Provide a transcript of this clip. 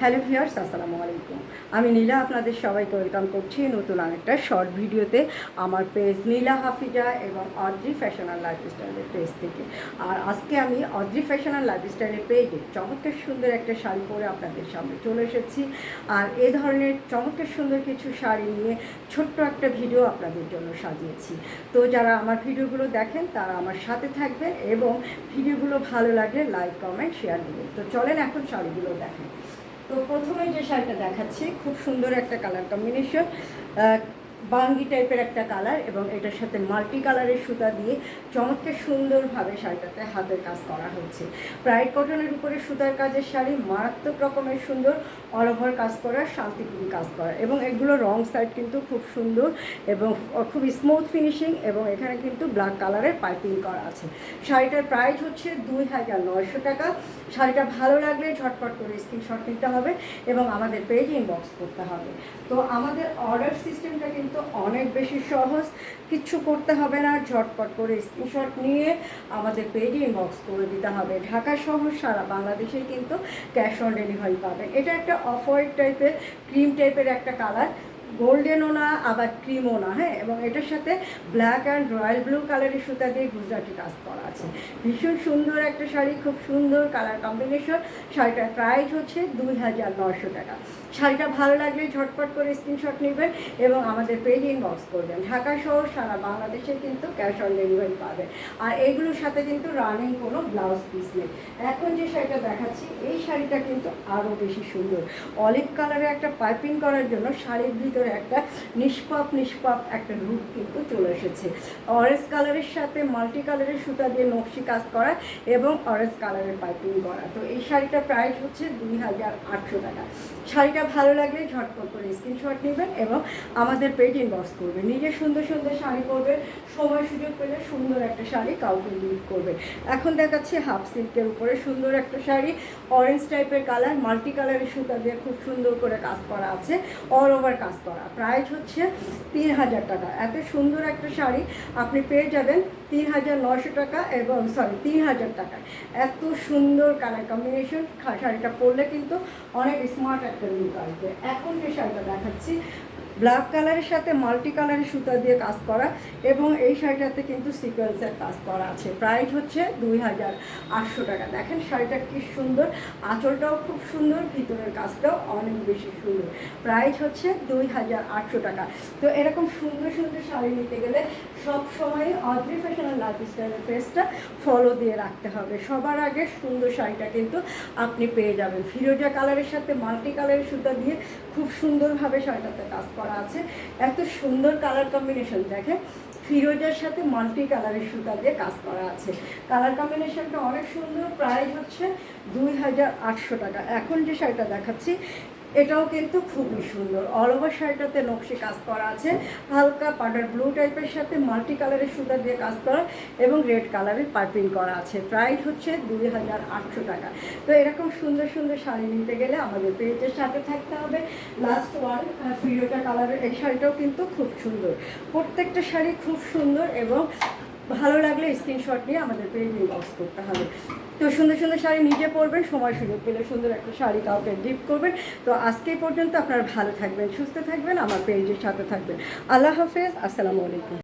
Hello viewers, আসসালামু আলাইকুম। আমি নীলা, আপনাদের সবাইকে ওয়েলকাম করছি নতুন আরেকটা শর্ট ভিডিওতে আমার পেজ নীলা হাফিজা এবং অদ্রি ফ্যাশন আর লাইফস্টাইলের পেজ থেকে। আর আজকে আমি অদ্রি ফ্যাশন আর লাইফস্টাইলের পেজে চমৎকার সুন্দর একটা শাড়ি পরে আপনাদের সামনে চলে এসেছি। আর এ ধরনের চমৎকার সুন্দর কিছু শাড়ি নিয়ে ছোট্ট একটা ভিডিও আপনাদের জন্য সাজিয়েছি। তো যারা আমার ভিডিওগুলো দেখেন, তারা আমার সাথে থাকবেন এবং ভিডিওগুলো ভালো লাগলে লাইক, কমেন্ট, শেয়ার দেবেন। তো চলেন এখন শাড়িগুলো দেখেন। তো প্রথমে যে শাড়িটা দেখাচ্ছি খুব সুন্দর একটা কালার কম্বিনেশন বাঙ্গি টাইপের একটা কালার এবং এটার সাথে মাল্টি কালারের সুতা দিয়ে চমৎকার সুন্দরভাবে শাড়িটাতে হাতের কাজ করা হয়েছে। প্রাইড কটনের উপরে সুতার কাজের শাড়ি মারাত্মক রকমের সুন্দর অল ওভার কাজ করা শান্তিপুরি কাজ করা এবং এগুলো রং সাইড কিন্তু খুব সুন্দর এবং খুব স্মুথ ফিনিশিং এবং এখানে কিন্তু ব্ল্যাক কালারের পাইপিং করা আছে। শাড়িটার প্রাইস হচ্ছে দুই হাজার নয়শো টাকা। শাড়িটা ভালো লাগলে ঝটপট করে স্ক্রিনশট নিতে হবে এবং আমাদের পেজ ইনবক্স করতে হবে। তো আমাদের অর্ডার সিস্টেমটা কিন্তু অনেক বেশি সহজ। কিচ্ছু করতে হবে না, ঝটপট করে স্ক্রিনশট নিয়ে আমাদের পেজে ইনবক্স করে দিতে হবে। ঢাকা সহ সারা বাংলাদেশে কিন্তু ক্যাশ অন ডেলিভারি পাবেন এটা একটা অফ হোয়াইট টাইপের ক্রিম টাইপের একটা কালার গোল্ডেনও আবার ক্রিমও না হ্যাঁ? এবং এটার সাথে ব্ল্যাক অ্যান্ড রয়্যাল ব্লু কালারের সুতা দিয়ে গুজরাটি কাজ করা আছে। ভীষণ সুন্দর একটা শাড়ি, খুব সুন্দর কালার কম্বিনেশন শাড়িটার প্রাইস হচ্ছে দুই হাজার নশো টাকা। শাড়িটা ভালো লাগলে ঝটপট করে স্ক্রিনশট নেবেন এবং আমাদের পেজ ইনবক্স করবেন। ঢাকা সহ সারা বাংলাদেশে কিন্তু ক্যাশ অন ডেলিভারি পাবেন। আর এইগুলোর সাথে কিন্তু রানিং কোনো ব্লাউজ পিস নেই। এখন যে শাড়িটা দেখাচ্ছি, এই শাড়িটা কিন্তু আরও বেশি সুন্দর। অলিভ কালারের একটা পাইপিং করার জন্য শাড়ির ভিতরে একটা নিষ্পাপ নিষ্পাপ একটা রূপ কিন্তু চলে এসেছে। অরেঞ্জ কালারের সাথে মাল্টি কালারের সুতা দিয়ে নকশি কাজ করা এবং অরেঞ্জ কালারের পাইপিং করা। তো এই শাড়িটার প্রাইস হচ্ছে দুই হাজার আটশো টাকা। শাড়িটা ভালো লাগলে ঝটপট করে স্ক্রিনশট নেবেন এবং আমাদের পেজ ইনবক্স করবেন। নিজে সুন্দর সুন্দর শাড়ি পরবেন, সময় সুযোগ পেলে সুন্দর একটা শাড়ি কাউকে গিফট করবেন। এখন দেখাচ্ছি হাফ সিল্কের উপরে সুন্দর একটা শাড়ি অরেঞ্জ টাইপের কালার মাল্টি কালারের সুতা দিয়ে খুব সুন্দর করে কাজ করা আছে অল ওভার কাজ করা। প্রাইস হচ্ছে তিন হাজার টাকা। এত সুন্দর একটা শাড়ি আপনি পেয়ে যাবেন তিন হাজার নশো টাকা এবং সরি তিন হাজার টাকা এত সুন্দর কালার কম্বিনেশন শাড়িটা পরলে কিন্তু অনেক স্মার্ট একটা লুক আসবে। এখন যে শাড়িটা দেখাচ্ছি ব্ল্যাক কালারের সাথে মাল্টি কালারের সুতা দিয়ে কাজ করা এবং এই শাড়িটাতে কিন্তু সিকোয়েন্সের কাজ করা আছে। প্রাইস হচ্ছে দুই হাজার আটশো টাকা। দেখেন শাড়িটা কি সুন্দর, আঁচলটাও খুব সুন্দর, ভিতরের কাজটাও অনেক বেশি সুন্দর। প্রাইস হচ্ছে দুই হাজার আটশো টাকা। তো এরকম সুন্দর সুন্দর শাড়ি নিতে গেলে সব সময় অদ্রি ফ্যাশনের লাইফ স্টাইলের পেজটা ফলো দিয়ে রাখতে হবে। সবার আগে সুন্দর শাড়িটা কিন্তু আপনি পেয়ে যাবেন। ফিরোজা কালারের সাথে মাল্টি কালারের সুতা দিয়ে খুব সুন্দরভাবে শাড়িটাতে কাজ করা আছে। এত সুন্দর কালার কম্বিনেশন দেখেন, ফিরোজার সাথে মাল্টি কালারের সুতা দিয়ে কাজ করা আছে। কালার কম্বিনেশনটা অনেক সুন্দর প্রাইস হচ্ছে দুই হাজার আটশো টাকা। এখন যে শাড়িটা দেখাচ্ছি এটাও কিন্তু খুবই সুন্দর। অল ওভার শাড়িটাতে নকশি কাজ করা আছে। হালকা পাউডার ব্লু টাইপের সাথে মাল্টি কালারের সুতা দিয়ে কাজ করা এবং রেড কালারের পাইপিং করা আছে। প্রাইস হচ্ছে দুই হাজার আটশো টাকা। তো এরকম সুন্দর সুন্দর শাড়ি নিতে গেলে আমাদের পেজের সাথে থাকতে হবে। লাস্ট ওয়ান ফিরোটা কালারের এই শাড়িটাও কিন্তু খুব সুন্দর। প্রত্যেকটা শাড়ি খুব সুন্দর এবং ভালো লাগলে স্ক্রিনশট নিয়ে আমাদের পেজ ইনবক্স করতে হবে। তো সুন্দর সুন্দর শাড়ি নিজে পরবেন, সময় সুযোগ পেলে সুন্দর একটা শাড়ি কাউকে গিফট করবেন। তো আজকে পর্যন্ত আপনারা ভালো থাকবেন, সুস্থ থাকবেন, আমার পেজের সাথে থাকবেন। আল্লাহ হাফেজ, আসসালামু আলাইকুম।